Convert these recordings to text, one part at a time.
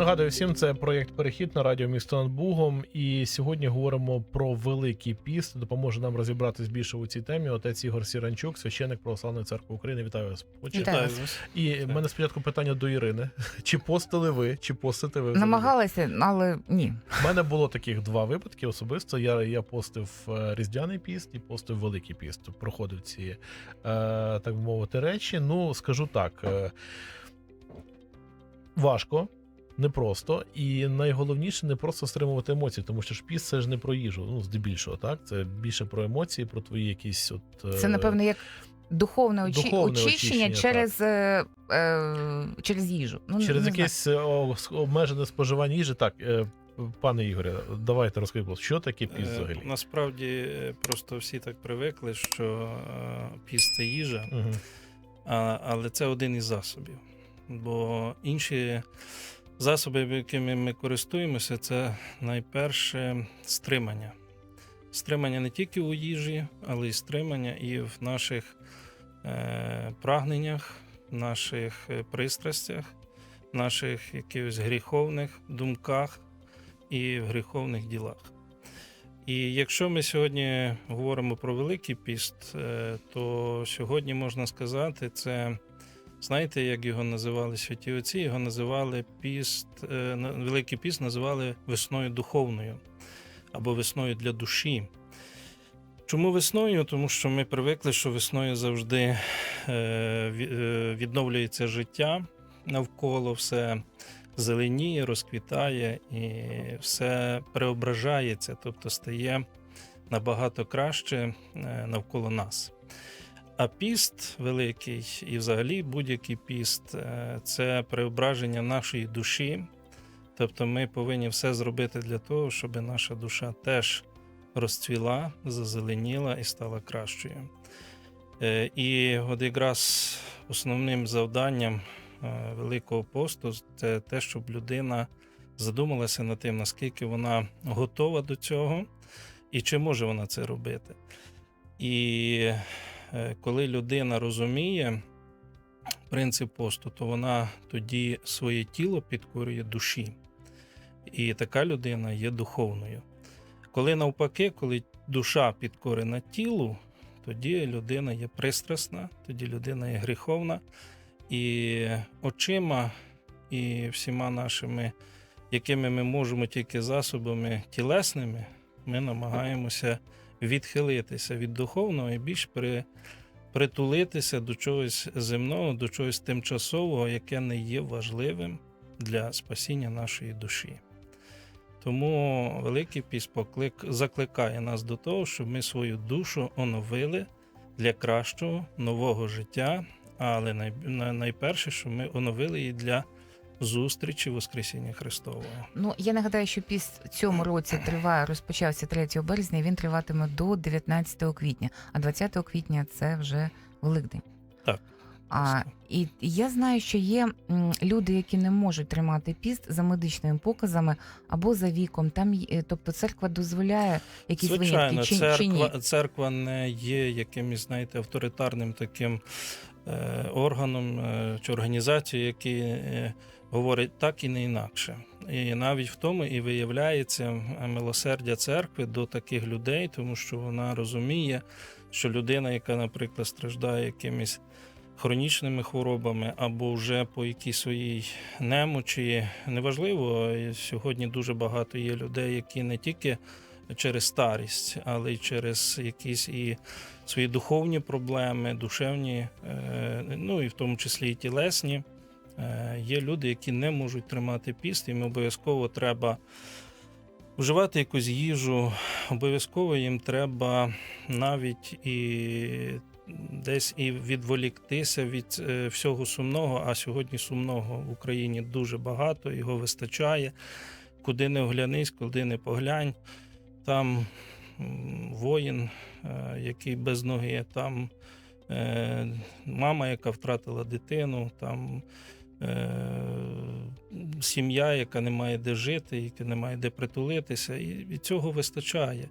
Нагадую всім, це проєкт Перехід на радіо місто над Бугом. І сьогодні говоримо про Великий піст. Допоможе нам розібратись більше у цій темі. Отець Ігор Сіранчук, священник Православної церкви України. Вітаю вас. Вітаю. Вас. І в мене спочатку питання до Ірини: чи постили ви, чи постите ви? взагалі? Намагалася, але ні. У мене було таких два випадки особисто. Я, я постив е, Різдвяний піст і постив Великий піст. Проходив ці, е, так би мовити, речі. Ну, скажу так. Е, важко. Непросто, і найголовніше не просто стримувати емоції, тому що ж піст це ж не про їжу, ну здебільшого, так це більше про емоції, про твої якісь от е, Це, напевно, як духовне, очі... Духовне очищення, очищення, через, е, е, через їжу. Ну, через не якесь е, о, с- обмежене споживання їжі. Так, е, пане Ігоре, давайте розкажіть, що таке піст Е, взагалі? Насправді е, просто всі так привикли, що е, піст це їжа, Угу. а, але це один із засобів. Бо інші засоби, якими ми користуємося, це найперше стримання. Стримання не тільки у їжі, але й стримання і в наших е, прагненнях, наших е, пристрастях, наших якихось гріховних думках і в гріховних ділах. І якщо ми сьогодні говоримо про Великий піст, е, то сьогодні можна сказати, це знаєте, як його називали святі отці? Його називали піст, е, Великий піст називали весною духовною або весною для душі. Чому весною? Тому що ми привикли, що весною завжди е, е, відновлюється життя навколо, все зеленіє, розквітає і все преображається, тобто стає набагато краще навколо нас. А піст великий і взагалі будь-який піст е, це преображення нашої душі. Тобто ми повинні все зробити для того, щоб наша душа теж розцвіла, зазеленіла і стала кращою. Е, І от якраз основним завданням е, Великого посту це те, щоб людина задумалася над тим, наскільки вона готова до цього і чи може вона це робити. І коли людина розуміє принцип посту, то вона тоді своє тіло підкорює душі. І така людина є духовною. Коли навпаки, коли душа підкорена тілу, тоді людина є пристрасна, тоді людина є гріховна, і очима, і всіма нашими, якими ми можемо тільки засобами тілесними, ми намагаємося відхилитися від духовного і більш при, притулитися до чогось земного, до чогось тимчасового, яке не є важливим для спасіння нашої душі. Тому Великий Піст поклик закликає нас до того, щоб ми свою душу оновили для кращого нового життя, але най- найперше, щоб ми оновили її для зустрічі Воскресіння Христового. Ну, я нагадаю, що піст цьому році триває, розпочався 3 березня, і він триватиме до 19 квітня, а 20 квітня це вже Великдень. Так, А, і я знаю, що є люди, які не можуть тримати піст за медичними показами або за віком. Там, е, тобто, церква дозволяє якісь Звичайно, винятки чи, чи ні? церква, церква не є якимось, знаєте, авторитарним таким е, органом е, чи організацією, який е, говорить так і не інакше. І навіть в тому і виявляється е, милосердя церкви до таких людей, тому що вона розуміє, що людина, яка, наприклад, страждає якимись хронічними хворобами або вже по якійсь своїй немочі, неважливо, сьогодні дуже багато є людей, які не тільки через старість, але й через якісь і свої духовні проблеми, душевні, е, ну і в тому числі і тілесні. Е, Є люди, які не можуть тримати піст, їм обов'язково треба вживати якусь їжу, обов'язково їм треба навіть і десь і відволіктися від е, всього сумного, а сьогодні сумного в Україні дуже багато, його вистачає. Куди не оглянись, куди не поглянь, там воїн, е, який без ноги, там мама, яка втратила дитину, там сім'я, яка не має де жити, яка не має де притулитися, і цього вистачає.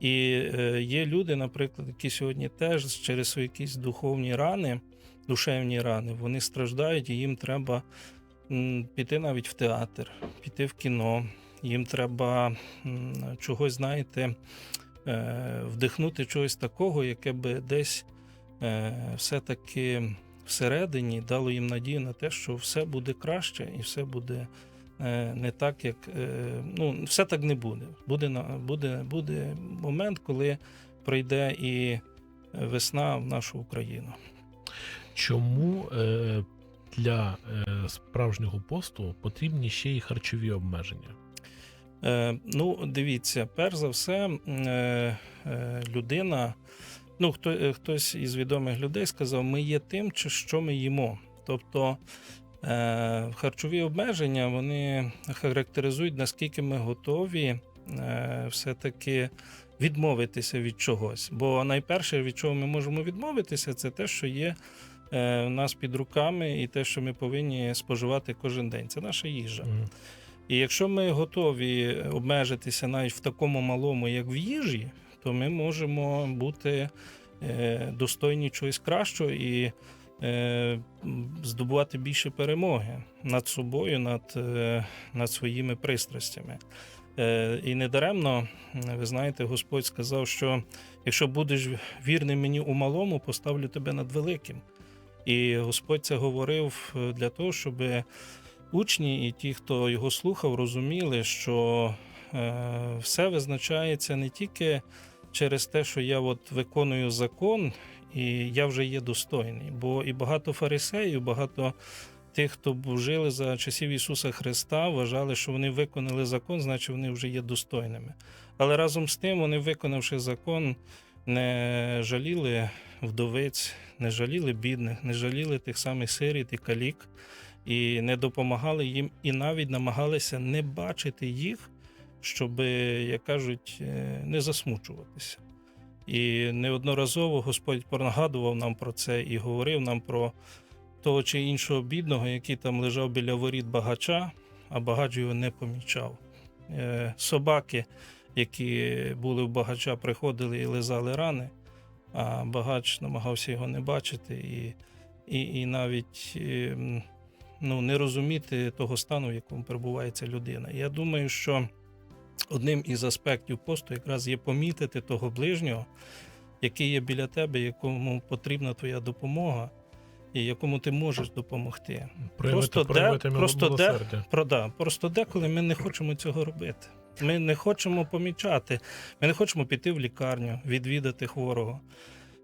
І е, є люди, наприклад, які сьогодні теж через якісь духовні рани, душевні рани, вони страждають, і їм треба піти навіть в театр, піти в кіно. Їм треба чогось, знаєте, е, вдихнути чогось такого, яке би десь е, все-таки всередині дало їм надію на те, що все буде краще і все буде е, не так, як е, ну, все так не буде. Буде, буде, буде момент, коли прийде і весна в нашу Україну. Чому е, для справжнього посту потрібні ще й харчові обмеження? Ну, дивіться, перш за все, людина, ну, хто, е, хтось із відомих людей сказав, ми є тим, що ми їмо. Тобто е, харчові обмеження вони характеризують, наскільки ми готові е, все-таки відмовитися від чогось. Бо найперше, від чого ми можемо відмовитися, це те, що є е, у нас під руками, і те, що ми повинні споживати кожен день. Це наша їжа. Мгм. І якщо ми готові обмежитися навіть в такому малому, як в їжі, то ми можемо бути е, достойні чогось кращого і е, здобувати більше перемоги над собою, над, е, над своїми пристрастями. І недаремно, ви знаєте, Господь сказав, що якщо будеш вірним мені у малому, поставлю тебе над великим. І Господь це говорив для того, щоб учні і ті, хто його слухав, розуміли, що все визначається не тільки через те, що я от виконую закон, і я вже є достойний. Бо і багато фарисеїв, багато тих, хто жили за часів Ісуса Христа, вважали, що вони виконали закон, значить вони вже є достойними. Але разом з тим, вони, виконавши закон, не жаліли вдовиць, не жаліли бідних, не жаліли тих самих сиріт і калік і не допомагали їм, і навіть намагалися не бачити їх, щоб, як кажуть, е, не засмучуватися. І неодноразово Господь нагадував нам про це і говорив нам про того чи іншого бідного, який там лежав біля воріт багача, а багач його не помічав. Е, Собаки, які були в багача, приходили і лизали рани, а багач намагався його не бачити і, і, і навіть ем, ну, не розуміти того стану, в якому перебуває ця людина. Я думаю, що одним із аспектів посту якраз є помітити того ближнього, який є біля тебе, якому потрібна твоя допомога, і якому ти можеш допомогти. Проявити, Просто де- проявити просто де-. Про, да, просто деколи ми не хочемо цього робити. Ми не хочемо помічати. Ми не хочемо піти в лікарню, відвідати хворого.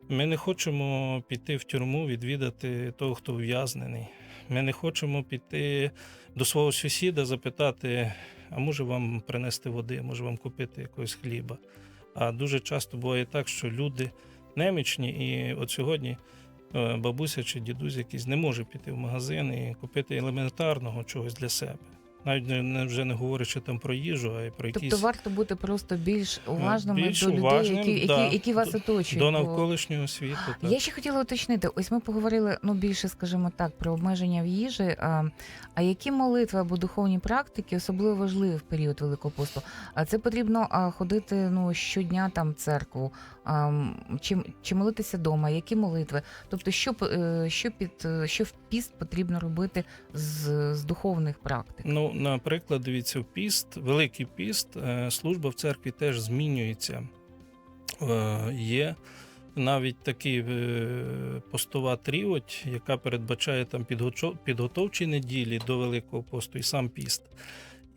Ми не хочемо піти в тюрму, відвідати того, хто ув'язнений. Ми не хочемо піти до свого сусіда, запитати, а може вам принести води, може вам купити якогось хліба. А дуже часто буває так, що люди немічні, і от сьогодні е, бабуся чи дідусь якийсь не може піти в магазин і купити елементарного чогось для себе. Навіть не, вже не говорячи там про їжу, а й про якісь Тобто варто бути просто більш уважними більш до людей, уважним, які, да. які, які вас оточують. до навколишнього світу. Так. Я ще хотіла уточнити. Ось ми поговорили ну більше, скажімо так, про обмеження в їжі. А, а які молитви або духовні практики особливо важливі в період Великого посту? А це потрібно а, ходити ну щодня там в церкву, а, чи, чи молитися вдома? Які молитви? Тобто, що е, що під е, що в піст потрібно робити з, з духовних практик? Ну, наприклад, дивіться, в піст, Великий піст, е, служба в церкві теж змінюється. Е, Є навіть такий е, постова тріоть, яка передбачає там підготовчі неділі до Великого посту і сам піст.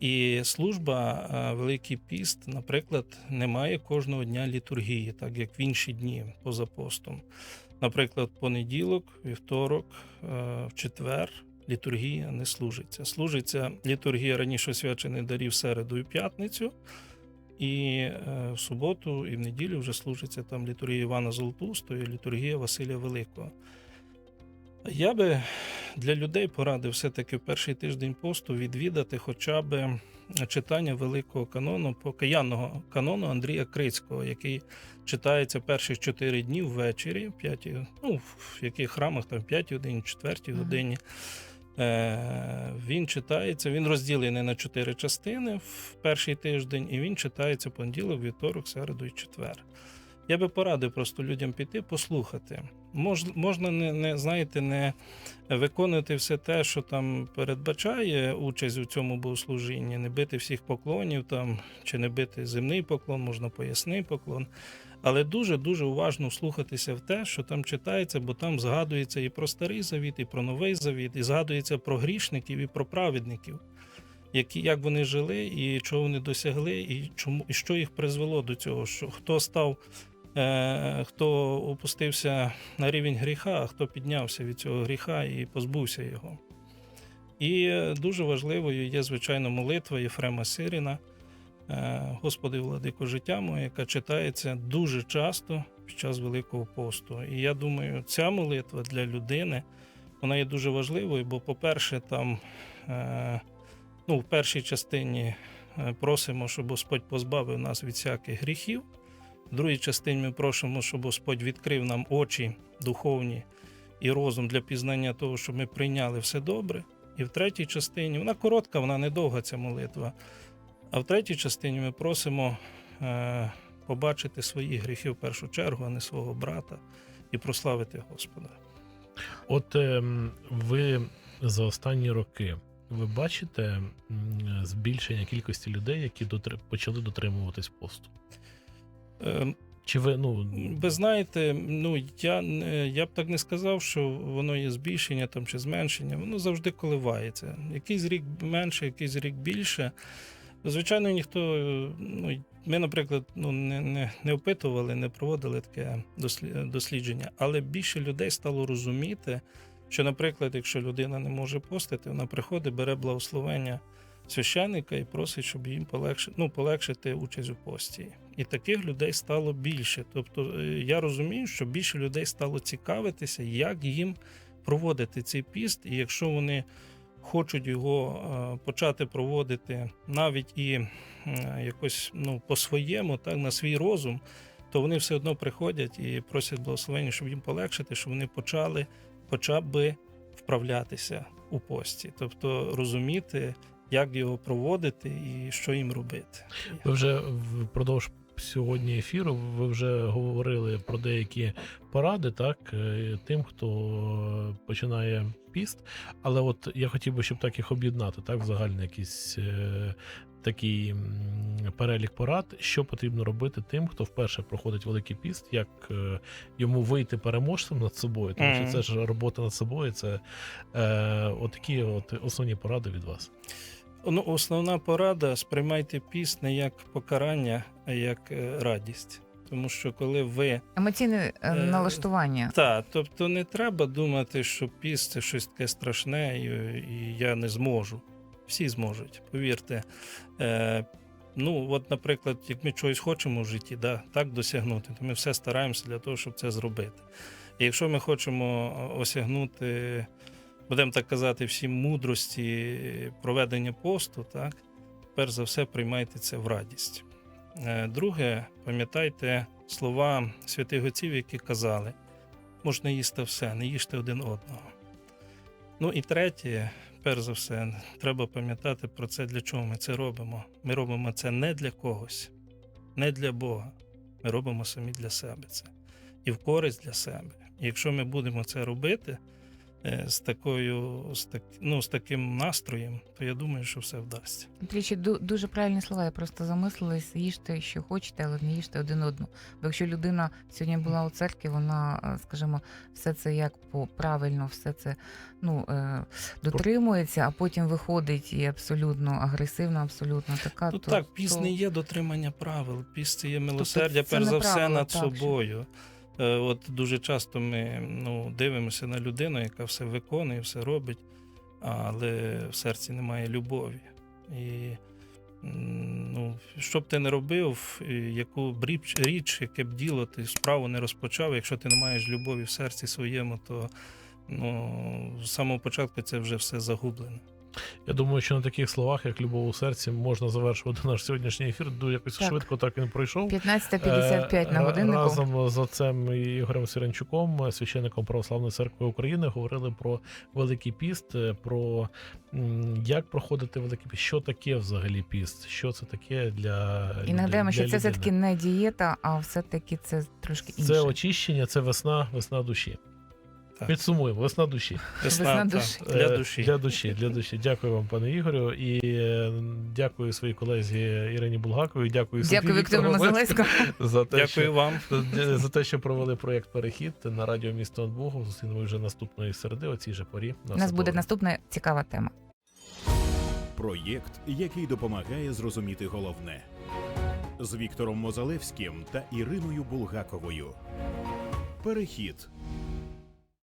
І служба Великий піст, наприклад, не має кожного дня літургії, так як в інші дні поза постом. Наприклад, понеділок, вівторок, в четвер літургія не служиться. Служиться літургія раніше освячених дарів середу і п'ятницю, і е, в суботу і в неділю вже служиться там літургія Івана Золотустого і літургія Василя Великого. Я би для людей порадив все-таки в перший тиждень посту відвідати хоча б читання великого канону, покаянного канону Андрія Крицького, який читається перших чотири дні ввечері, в ну, в яких храмах там в п'ятій годині, четвертій годині. Е, він читається, він розділений на чотири частини в перший тиждень, і він читається понеділок, вівторок, середу і четвер. Я би порадив просто людям піти, послухати. Мож, можна не, не знаєте, не виконувати все те, що там передбачає участь у цьому богослужінні, не бити всіх поклонів там, чи не бити земний поклон, можна поясний поклон. Але дуже дуже уважно вслухатися в те, що там читається, бо там згадується і про старий завіт, і про новий завіт, і згадується про грішників і про праведників, які як вони жили, і чого вони досягли, і чому і що їх призвело до цього, що хто став, хто опустився на рівень гріха, а хто піднявся від цього гріха і позбувся його. І е, дуже важливою є, звичайно, молитва Єфрема Сиріна. Е, Господи, владико життя моє, яка читається дуже часто під час Великого посту. І я думаю, ця молитва для людини вона є дуже важливою, бо, по-перше, там е, ну, в першій частині е, просимо, щоб Господь позбавив нас від всяких гріхів. В другій частині ми просимо, щоб Господь відкрив нам очі духовні і розум для пізнання того, щоб ми прийняли все добре. І в третій частині вона коротка, вона недовга ця молитва. А в третій частині ми просимо е, побачити свої гріхи в першу чергу, а не свого брата, і прославити Господа. От ем, ви за останні роки ви бачите збільшення кількості людей, які дотри... почали дотримуватись посту? Е, Чи ви ну ви знаєте, ну я, я б так не сказав, що воно є збільшення там чи зменшення, воно завжди коливається. Якийсь рік менше, якийсь рік більше. Звичайно, ніхто, ну, ми, наприклад, ну, не, не, не опитували, не проводили таке дослідження, але більше людей стало розуміти, що, наприклад, якщо людина не може постити, вона приходить, бере благословення священника і просить, щоб їм полегшити, ну, полегшити участь у пості. І таких людей стало більше. Тобто е, я розумію, що більше людей стало цікавитися, як їм проводити цей піст, і якщо вони хочуть його е, почати проводити навіть і якось ну, по-своєму, так, на свій розум, то вони все одно приходять і просять благословення, щоб їм полегшити, щоб вони почали хоча б вправлятися у пості, тобто розуміти, як його проводити і що їм робити. ви вже впродовж сьогодні ефіру ви вже говорили про деякі поради, так е, тим, хто починає піст. Але от я хотів би, щоб так їх об'єднати, так, в загальний якийсь е, такий перелік порад, що потрібно робити тим, хто вперше проходить великий піст, як е, йому вийти переможцем над собою, тому що це ж робота над собою, це е, отакі от основні поради від вас. Ну, основна порада: сприймайте піст не як покарання, а як е, радість. Тому що коли ви Емоційне е, Е, налаштування. Так, тобто не треба думати, що піст це щось таке страшне, і, і я не зможу. Всі зможуть, повірте. Е, ну, от, наприклад, як ми чогось хочемо в житті, да, так досягнути, то ми все стараємося для того, щоб це зробити. І якщо ми хочемо осягнути, будемо так казати, всі мудрості проведення посту, так, перш за все приймайте це в радість. Е, Друге, пам'ятайте слова святих отців, які казали: можна їсти все, не їжте один одного. Ну і третє, перш за все, треба пам'ятати про це, для чого ми це робимо. Ми робимо це не для когось, не для Бога. Ми робимо самі для себе це і в користь для себе. І якщо ми будемо це робити з такою, з, так, ну, з таким настроєм, то я думаю, що все вдасться. Тричі дуже правильні слова. Я просто замислилась, їжте, що хочете, але не їжте один одну. Бо якщо людина сьогодні була у церкві, вона, е, скажімо, все це як по правильно, все це ну е, дотримується, а потім виходить і абсолютно агресивно, абсолютно така. Ну то, так, піс то... не є дотримання правил, піс це є милосердя, це перш за все, правило, над так, собою. Е, От дуже часто ми ну, дивимося на людину, яка все виконує, все робить, але в серці немає любові. І ну, що б ти не робив, яку б річ, річ, яке б діло ти справу не розпочав, якщо ти не маєш любові в серці своєму, то ну, з самого початку це вже все загублено. Я думаю, що на таких словах, як любов у серці, можна завершувати наш сьогоднішній ефір. Ду- Якось Так. швидко так він пройшов. 15.55 на Е, годиннику. Разом з отцем Ігорем Сиренчуком, священником Православної церкви України, говорили про Великий піст, е, про як проходити Великий піст, що таке взагалі піст, що це таке для І нагадаємо, для що це людини. все-таки не дієта, а все-таки це трошки інше. Це очищення, це весна, весна душі. Так. Підсумуємо, весна душі. Весна Весна, душі. для душі. Для душі, для душі. Дякую вам, пане Ігорю. І е, дякую своїй колезі Ірині Булгаковій. Дякую, Дякую Віктору Вікторовні за те, Дякую що, вам. за те, що провели проєкт Перехід на радіо місто Богом. Зустрінемо вже наступної середи, о цій же порі. У нас буде наступна цікава тема. Проєкт, який допомагає зрозуміти головне з Віктором Мозалевським та Іриною Булгаковою. Перехід